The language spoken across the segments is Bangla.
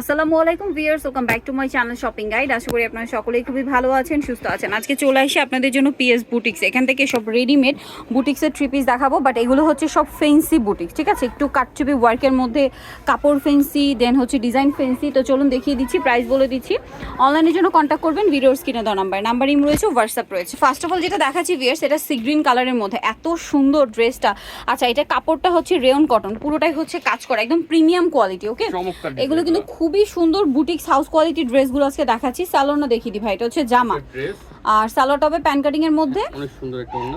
আসসালামু আলাইকুম viewers welcome back to my channel shopping guide. আশা করি আপনারা সকলেই খুবই ভালো আছেন সুস্থ আছেন। আজকে চলে আসি আপনাদের জন্য পিএস বুটিক্স। এখান থেকে সব রেডিমেড বুটিক্সের থ্রি পিস দেখাবো বাট এগুলো হচ্ছে সব ফেন্সি বুটিক্স ঠিক আছে? একটু কাটচুপি ওয়ার্কের মধ্যে কাপড় ফেন্সি দেন হচ্ছে ডিজাইন ফেন্সি তো চলুন দেখিয়ে দিচ্ছি প্রাইস বলে দিচ্ছি। অনলাইনের জন্য কন্ট্যাক্ট করবেন ভিডিওর স্ক্রিনে দেওয়া নাম্বার নাম্বার ইম রয়েছে হোয়াটসঅ্যাপ রয়েছে। ফার্স্ট অফ অল যেটা দেখাচ্ছি ভিউয়ার্স এটা সি গ্রিন কালারের মধ্যে। এত সুন্দর ড্রেসটা আচ্ছা এটা কাপড়টা হচ্ছে রেয়ন কটন পুরোটাই হচ্ছে কাজ করা একদম প্রিমিয়াম কোয়ালিটি ওকে এগুলো কিন্তু। খুবই সুন্দর বুটিক্স হাউস কোয়ালিটি ড্রেসগুলো আজকে দেখাচ্ছি। স্যালোনা দেখিয়ে দিই ভাই এটা হচ্ছে জামা। আর স্যালো টপে প্যান কাটিং এর মধ্যে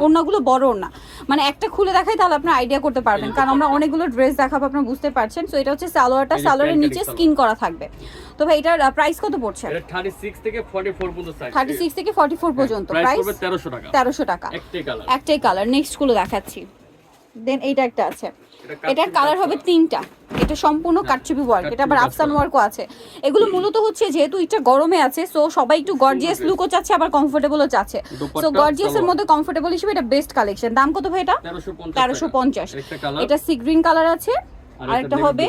ওড়নাগুলো বড় ওড়না। মানে একটা খুলে দেখাই তাহলে আপনার আইডিয়া করতে পারবেন। কারণ আমরা অনেকগুলো ড্রেস দেখাবো আপনারা বুঝতে পারছেন। সো এটা হচ্ছে সালোয়ারটা সালোয়ারের নিচে স্কিন করা থাকবে। তো ভাই এটার প্রাইস কত পড়ছে? এটা 36 থেকে 44 পর্যন্ত সাইজ থার্টি সিক্স থেকে ফর্টি ফোর পর্যন্ত। প্রাইস প্রাইস 1300 টাকা। তেরোশো টাকা। একটাই কালার একটাই কালার নেক্সটগুলো দেখাচ্ছি। দেন এইটা একটা আছে। এটার কালার হবে তিনটা। এটা সম্পূর্ণ কাটচুপি ওয়ার্ক এটা আবার আফসান। ওয়ার্কও আছে। এগুলো মূলত হচ্ছে যেহেতু এটা গরমে আছে সো সবাই একটু গর্জিয়াস। লুকও চাচ্ছে আবার কমফোর্টেবলও চাচ্ছে। সো গর্জিয়াস গর্জিয়াসের মধ্যে কমফোর্টেবল হিসেবে এটা বেস্ট কালেকশন দাম কত ভাই এটা? 1350 তেরোশো পঞ্চাশ। এটা সি গ্রিন কালার আছে। আর আর একটা একটা হবে।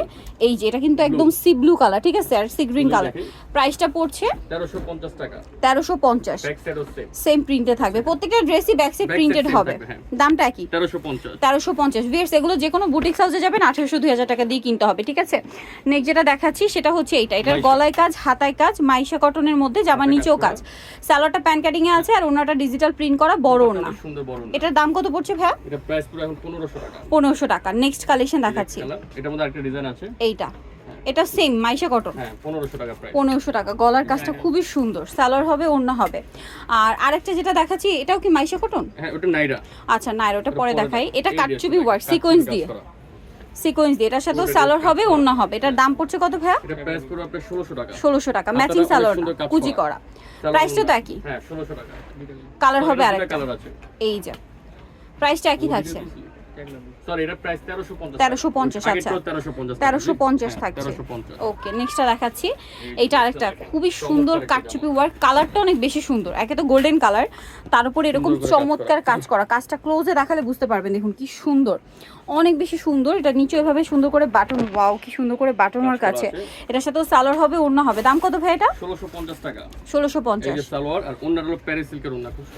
এই যে এটা কিন্তু একদম সি ব্লু কালার ঠিক আছে? আর সি গ্রিন কালার প্রাইসটা পড়ছে 1350 টাকা। তেরোশো পঞ্চাশ। ব্যাক সাইডও সেম সেম প্রিন্টে থাকবে। প্রত্যেকটা ড্রেসই ব্যাক সাইড প্রিন্টেড হবে। হ্যাঁ। দামটা কি 1350 তেরোশো পঞ্চাশ। ভিয়ার্স এগুলো যে কোনো বুটিক্স হাউসে যাবেন আঠারোশো দুই হাজার টাকা দিয়ে কিনতে হবে ঠিক আছে? নেক্সট যেটা দেখাচ্ছি সেটা হচ্ছে এইটা। এটার গলায় কাজ হাতায় কাজ মাইশা কটনের মধ্যে জামা নিচেও কাজ। স্যালোয়ারটা প্যান কাটিং এ আছে আর ওনাটা ডিজিটাল প্রিন্ট করা বড় ওনা। সুন্দর বড় এটার দাম কত পড়ছে ভাইয়া? এটা প্রাইস পুরো এখন 1500 টাকা। পনেরোশো টাকা। নেক্সট কালেকশন দেখাচ্ছি। এটার মধ্যে আরেকটা ডিজাইন আছে। এইটা। এটা সেম মাইশা কটন হ্যাঁ 1500 টাকা প্রাইস পনেরোশো টাকা। গলার কাজটা খুবই সুন্দর স্যালোয়ার হবে ওড়না হবে। আর আরেকটা যেটা দেখাচ্ছি এটাও কি মাইশা কটন হ্যাঁ ওটা নাইরা। আচ্ছা না ওটা পরে দেখাই। এটা কাটচুপি ওয়ার্ক সিকোয়েন্স দিয়ে। সিকোয়েন্স দিয়ে এটার সাথে সালোয়ার হবে। ওড়না হবে। এটার দাম পড়ছে কত ভাইয়া? এটা প্রাইস পুরো আপনার 1600 টাকা। ষোলোশো টাকা। ম্যাচিং সালোয়ার কুচি করা। প্রাইসটা তো একই। হ্যাঁ 1600 টাকা। কালার হবে আরেকটা। কালার আছে। এই যে। প্রাইসটা একই থাকছে। সরি এটা প্রাইস 1350 তেরোশো পঞ্চাশ আগে আচ্ছা। 1350 তেরোশো পঞ্চাশ হ্যাঁ, থাকছে। ওকে নেক্সটটা দেখাচ্ছি। এইটা আরেকটা খুবই সুন্দর জামা। কাটচুপি ওয়ার্ক কালারটা অনেক বেশি সুন্দর। একে তো গোল্ডেন কালার তার উপর এরকম চমৎকার কাজ করা। কাজটা ক্লোজে দেখালে বুঝতে পারবেন দেখুন কি সুন্দর। অনেক বেশি সুন্দর। এটা নিচে এভাবে সুন্দর করে বাটন ওয়াও কি সুন্দর করে বাটন আছে। আছে। এটার সাথেও সালোয়ার হবে ওড়না হবে। দাম কত ভাই এটা? 1650 টাকা। ষোলোশো এই পঞ্চাশ যে সালোয়ার আর ওন্নার হলো প্যারিস সিল্কের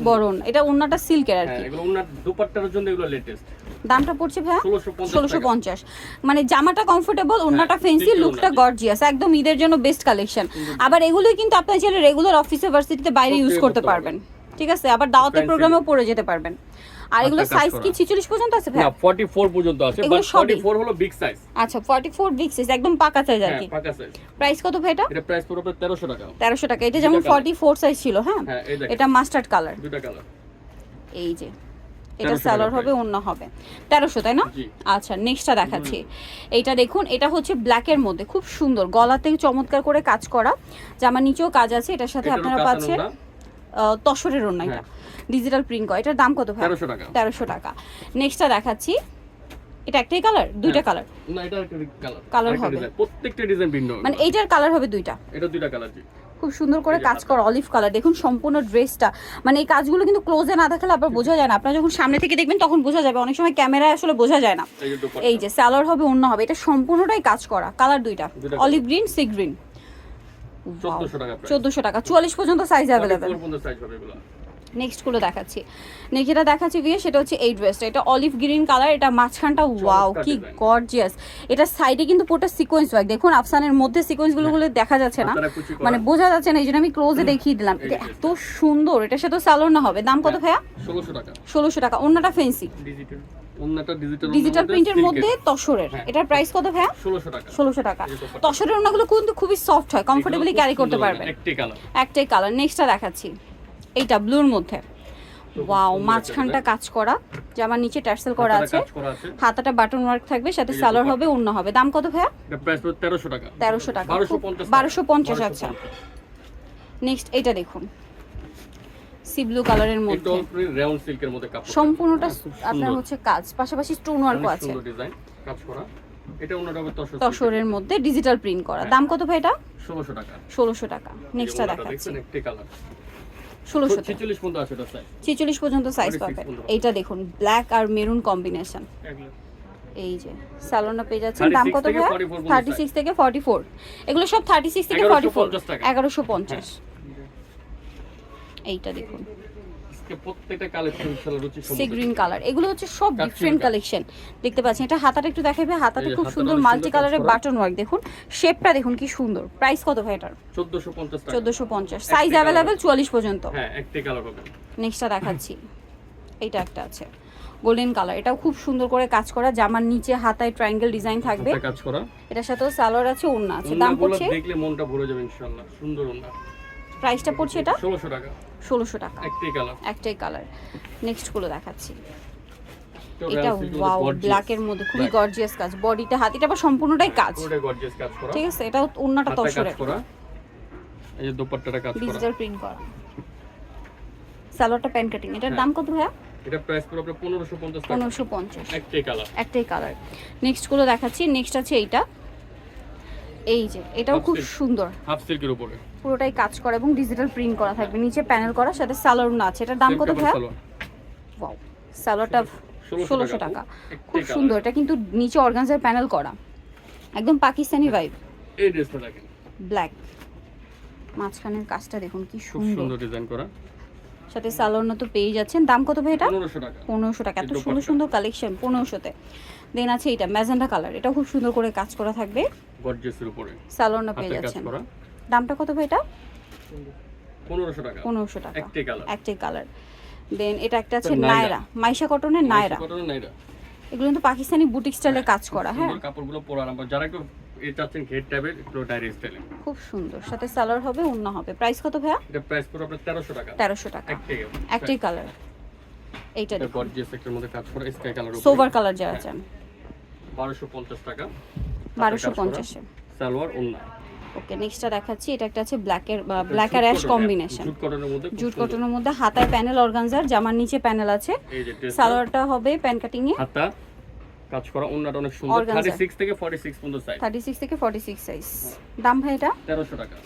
বরণ। এটা ওড়নাটা সিল্কের আর হ্যাঁ কি। এগুলো দুপাট্টার জন্য এগুলো লেটেস্ট দামটা পড়ছে ভাইয়া? 1650 ষোলোশো পঞ্চাশ। মানে জামাটা কমফোর্টেবল ওড়নাটা ফেন্সি লুকটা গর্জিয়াস একদম ঈদের জন্য বেস্ট কালেকশন আবার এগুলোই কিন্তু আপনার চাইলে রেগুলার অফিসে ভার্সিটিতে বাইরে ইউজ করতে পারবেন। ঠিক আছে? আবার দাওয়াতের প্রোগ্রামেও পরে যেতে পারবেন। আর এগুলো সাইজ। কি ছিচল্লিশ পর্যন্ত আছে না 44 পর্যন্ত আছে বাট 44 হলো বিগ সাইজ আচ্ছা ফর্টি ফোর বিগ সাইজ একদম পাকা সাইজ আর হ্যাঁ কি। পাকা সাইজ প্রাইস কত ভাই এটা? এটা প্রাইস পুরো 1300 টাকা। তেরোশো টাকা। এটা যেমন colour। ফর্টি ফোর সাইজ ছিল হ্যাঁ? হ্যাঁ এটা মাস্টার্ড কালার দুটো কালার এই যে এটা 1300 হবে অন্য হবে। তেরোশো তাই না? আচ্ছা নেক্সটটা দেখাচ্ছি। এইটা দেখুন এটা হচ্ছে ব্ল্যাকের মধ্যে। খুব সুন্দর গলাতে চমৎকার করে কাজ করা। জামা নিচেও কাজ আছে এটার সাথে আপনারা পাচ্ছেন। তসরের ওড়না এটা ডিজিটাল প্রিন্ট করা এটার দাম কত ভাই? 1300 টাকা। তেরোশো টাকা। নেক্সটটা দেখাচ্ছি। এটা একটাই কালার দুইটা কালার না এটা কালার Colour হবে। প্রত্যেকটা ডিজাইন ভিন্ন মানে এইটার কালার হবে দুইটা। এটা দুইটা কালার জি। খুব সুন্দর করে কাজ করা অলিভ কালার দেখুন সম্পূর্ণ ড্রেসটা মানে এই কাজগুলো কিন্তু ক্লোজে না দেখালে আবার বোঝা যায় না। আপনারা যখন সামনে থেকে দেখবেন তখন বোঝা যাবে। অনেক সময় ক্যামেরায় আসলে বোঝা যায় না। এই যে স্যালোয়ার হবে অন্য হবে। এটা সম্পূর্ণটাই কাজ করা। কালার দুইটা। দুইটা অলিভ গ্রিন সি গ্রিন 1400 টাকা প্রাইস চোদ্দশো টাকা। চুয়াল্লিশ পর্যন্ত সাইজ অ্যাভেলেবেল 44 পর্যন্ত সাইজ হবে নেক্সটগুলো দেখাচ্ছি। নেক্সট দেখাচ্ছি বিয়ে সেটা হচ্ছে এই ড্রেসটা এটা অলিভ গ্রিন কালার এটা মাঝখানটা ওয়াও কি গর্জিয়াস এটা সাইডে কিন্তু পুরোটা সিকোয়েন্স ওয়ার্ক দেখুন আফসানের মধ্যে সিকোয়েন্সগুলো গুলো দেখা যাচ্ছে না। মানে বোঝা যাচ্ছে না এই জন্য আমি ক্লোজে দেখিয়ে দিলাম। এটা এত সুন্দর। এটার সাথে সালোয়ার না হবে। দাম কত ভাইয়া? ষোলোশো টাকা। ষোলোশো টাকা। অন্যটা ফেন্সি ডিজিটাল ওন্নাটা ডিজিটাল ডিজিটাল প্রিন্টের মধ্যে তসরের। হ্যাঁ। এটার প্রাইস কত ভাইয়া? 1600 টাকা। তসরের ওনাগুলো কিন্তু খুবই সফট হয় কমফোর্টেবলি ক্যারি করতে পারবেন। একটাই কালার একটাই কালার নেক্সটটা দেখাচ্ছি। এইটা ব্লুর মধ্যে। ওয়াও মাঝখানটা কাজ করা। জামার নিচে টার্সেল করা আছে। হাতাটা বাটন ওয়ার্ক থাকবে সাথে সালোয়ার হবে অন্য হবে। দাম কত ভাইয়া? প্রাইস 1300 টাকা। তেরোশো টাকা। 1250 বারোশো পঞ্চাশ আচ্ছা। নেক্সট এইটা দেখুন। সি ব্লু কালারের একটু মধ্যে। রাউন্ড সিল্কের মধ্যে কাপড় সম্পূর্ণটা আপনার হচ্ছে কাজ। পাশাপাশি স্টোন ওয়ার্কও আছে। সুন্দর ডিজাইন কাজ করা। এটা অন্যটা হবে 1300 তসরের মধ্যে ডিজিটাল প্রিন্ট করা। হ্যাঁ। দাম কত ভাই এটা? 1600 টাকা। ষোলোশো টাকা। নেক্সটটা দেখাচ্ছি। দেখছেন কালার ষোলোশো 46 পর্যন্ত আছে এটা সাইজ ছিচল্লিশ পর্যন্ত সাইজ পাবে এইটা দেখুন ব্ল্যাক আর মেরুন কম্বিনেশন এই যে স্যালোনা পেয়ে যাচ্ছেন। দাম কত 44 থার্টি সিক্স থেকে ফর্টি ফোর এগুলো সব থার্টি সিক্স থেকে ফর্টি ফোর 1150 এগারোশো পঞ্চাশ। এইটা দেখুন। সি গ্রিন কালার এগুলো হচ্ছে সব ডিফারেন্ট কালেকশন দেখতে পাচ্ছেন এটা হাতাটা একটু দেখাবে। হাতাটা খুব সুন্দর মাল্টি কালারের বাটন ওয়ার্ক দেখুন শেপটা দেখুন কি সুন্দর। প্রাইস কত ভাই এটার? 1450 টাকা। চোদ্দোশো পঞ্চাশ। একটি সাইজ। পর্যন্ত। হ্যাঁ কালার নেক্সটটা দেখাচ্ছি। এইটা একটা আছে। গোল্ডেন কালার এটাও খুব সুন্দর করে কাজ করা। জামার নিচে হাতায় ট্রায়াঙ্গেল ডিজাইন থাকবে। কাজ করা। এটার সাথেও সালোয়ার আছে ওড়না আছে। দাম পড়ছে দেখলে মনটা ভরে যাবে ইনশাআল্লাহ। সুন্দর ওন্না প্রাইসটা পড়ছে এটা? 1600 টাকা। ষোলোশো টাকা। একটাই কালার। একটাই কালার। নেক্সটগুলো দেখাচ্ছি। এটা ওয়াও। ব্ল্যাকের মধ্যে খুবই গর্জিয়াস কাজ। বডিটা হাতিটা আবার সম্পূর্ণটাই কাজ। গর্জিয়াস কাজ করা। ঠিক আছে এটা কাজ তসরের করা। এই যে দোপাট্টাটা কাজ করা। ডিজিটাল প্রিন্ট করা। সালোয়ারটা প্যান কাটিং এটার হ্যাঁ। দাম কত ভাইয়া? এটা প্রাইস পুরো আপনার 1550 টাকা। পনেরোশো পঞ্চাশ। একটাই কালার একটাই কালার নেক্সটগুলো দেখাচ্ছি। নেক্সট আছে এইটা। এই যে এটাও খুব সুন্দর। হাফ সিল্কের উপরে। পুরোটাই কাজ করা এবং ডিজিটাল প্রিন্ট করা থাকবে। নিচে প্যানেল করা সাথে সালোয়ার না আছে। এটার দাম কত সালোয়ার। ওয়াও 1600 ষোলোশো টাকা। খুব সুন্দর। এটা কিন্তু নিচে অর্গানজার প্যানেল করা। একদম পাকিস্তানি ভাইব এই ড্রেসটা দেখেন। ব্ল্যাক মাঝখানের কাজটা দেখুন কি সুন্দর। সুন্দর ডিজাইন করা। সাথে সালোয়ার তো পেয়ে যাচ্ছেন। দাম কত ভাই এটা? 1500 টাকা। পনেরোশো টাকা। এত সুন্দর সুন্দর কালেকশন পনেরোশোতে। দেন আছে এটা ম্যাজেন্ডা কালার এটা খুব সুন্দর করে কাজ করা থাকবে। সালোয়ার পেয়ে যাচ্ছেন। দামটা কত ভাই এটা? 1500 টাকা। পনেরোশো টাকা। একটাই কালার দেন এটা একটা আছে নায়রা। মাইশা কটনের নায়রা এগুলো কিন্তু পাকিস্তানি বুটিক স্টাইলে কাজ করা হ্যাঁ। কাপড়গুলো পরা যারা একটু এই চাচ্ছেন ঘের টাইপের একটু ডাইরি স্টাইলে খুব সুন্দর সাথে সালোয়ার হবে অন্য হবে। প্রাইস কত ভাইয়া? এটা প্রাইস পুরো আপনার 1300 টাকা। একটাই কালার এইটা গর্জিয়াস একটার মধ্যে কাজ করা স্কাই কালার উপরে। সোভার কালার যারা চান। 1250 টাকা। বারোশো পঞ্চাশে। সালোয়ার ওন্না ওকে নেক্সটটা দেখাচ্ছি। এটা একটা আছে ব্ল্যাক আর অ্যাশ কম্বিনেশন জুট কটনের মধ্যে হাতায় প্যানেল অর্গানজার জামার নিচে প্যানেল আছে। যে সালোয়ারটা হবে প্যান কাটিং এ হাতা। কাজ করা ওন্নাটা অনেক সুন্দর। 36 থেকে 46 পর্যন্ত সাইজ থার্টি সিক্স থেকে ফর্টি সিক্স সাইজ দাম ভাই এটা? 1300 টাকা।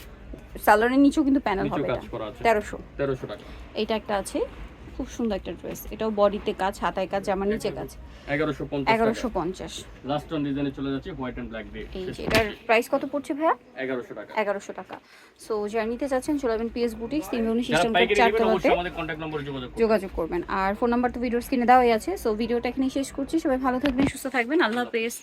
সালোয়ারের নিচেও কিন্তু প্যানেল হবে এটা। করা আছে। তেরোশো। 1300 টাকা। এইটা একটা আছে। খুব সুন্দর একটা ড্রেস। এটাও বডিতে কাজ হাতায় কাজ জামার নিচে কাজ। 1150 এগারোশো টাকা। পঞ্চাশ। লাস্ট অন ডিজাইনে চলে যাচ্ছে হোয়াইট এন্ড ব্ল্যাক দিয়ে। এই যে এটার প্রাইস কত পড়ছে ভাইয়া? 1100 টাকা। এগারোশো টাকা। সো যারা নিতে চাচ্ছেন চলে পিএস বুটিক তিন উনিশ যারা সিস্টেম পাইকারি নেবেন চারতলাতে অবশ্যই আমাদের কন্টাক্ট নম্বরে যোগাযোগ যোগাযোগ করবেন। আর ফোন নাম্বার তো ভিডিওর স্ক্রিনে দেওয়াই আছে। সো ভিডিওটা এখানে শেষ করছি। সবাই ভালো থাকবেন সুস্থ থাকবেন। আল্লাহ হাফেজ।